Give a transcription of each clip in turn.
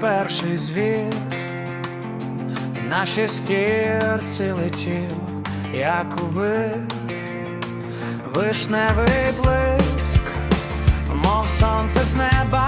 перший звір. На шестірці летів, як у вир, вишневий блиск, мов сонце з неба,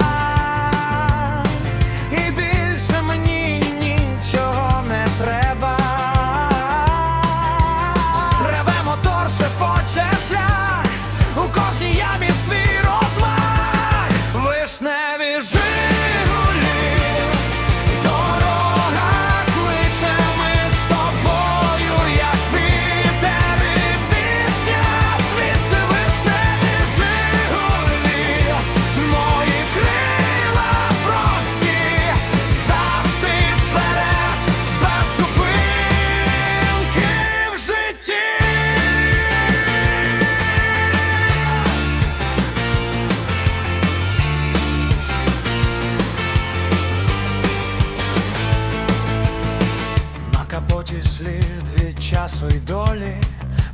часу й долі,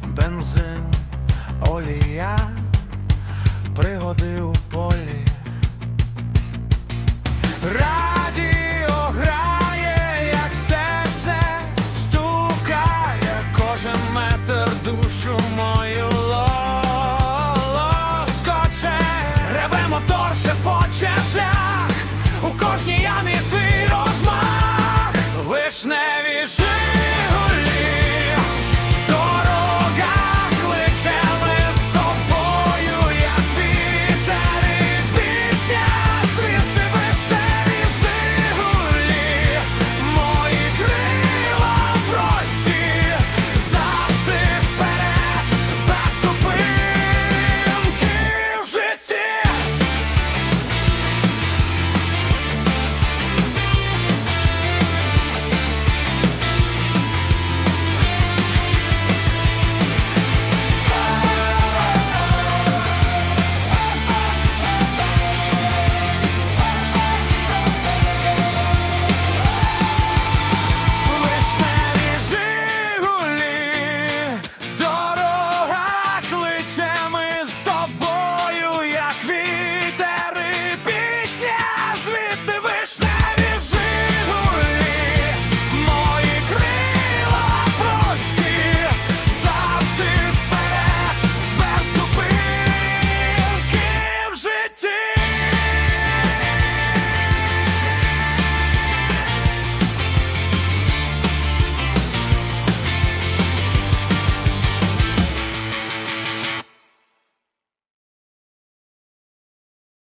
бензин, олія, пригоди у полі.